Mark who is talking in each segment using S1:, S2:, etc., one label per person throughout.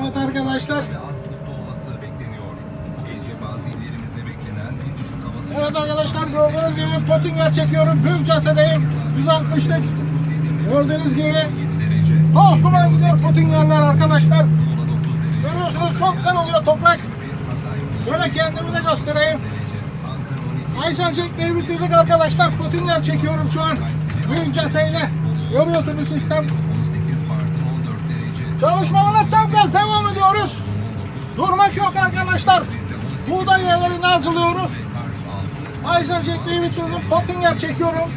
S1: Evet arkadaşlar. Evet arkadaşlar gördüğünüz gibi Pottinger çekiyorum. Büyük casedeyim. 160'lık. Gördüğünüz gibi
S2: 7 derece.
S1: toz duman gidiyor Pottinger'ler arkadaşlar.
S2: Muğla 9 derece.
S1: Görüyorsunuz çok güzel oluyor toprak.
S2: Hatay 9
S1: Şöyle kendimi de göstereyim.
S2: derece. Ankara 12
S1: Aysen çekmeyi bitirdik arkadaşlar. Pottinger çekiyorum şu an. Büyük caseyle. Görüyorsunuz sistem. Çalışmalara tam gaz devam ediyoruz. Durmak yok arkadaşlar. Buğday yerlerini hazırlıyoruz.
S2: Kars 6
S1: Aysen çekmeyi bitirdim. Pottinger çekiyorum.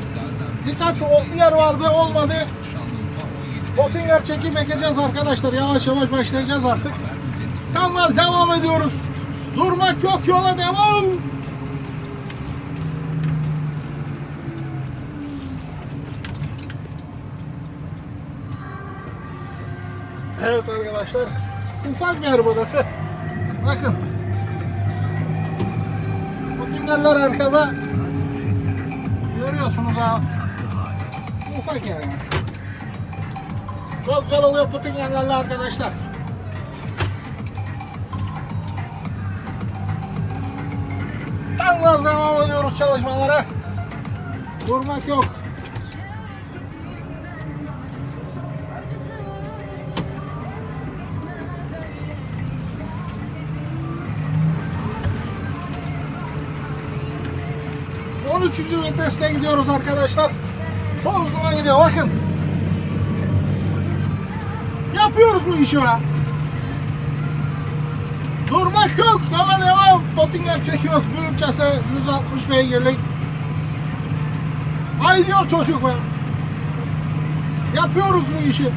S1: Birkaç o- yer vardı olmadı.
S2: Şanlıurfa 17
S1: Pottinger çekim ekeceğiz arkadaşlar. Yavaş yavaş başlayacağız artık. Tam gaz devam ediyoruz. Durmak yok yola devam. Evet arkadaşlar. Ufak bir yer burası. Bakın. Pottingerler arkada. Görüyorsunuz ha. Ufak yer yani. Çok güzel oluyor Pottingerlerle arkadaşlar. Tam gaz devam çalışmalara. Durmak yok. On üçüncü vitesle gidiyoruz arkadaşlar. Bozduğuna gidiyor bakın. Yapıyoruz bu işi be. Durmak yok. Yola devam. Pottinger çekiyoruz. Büyük case 160 beygirlik. Ay diyor çocuk be. Yapıyoruz bu işi.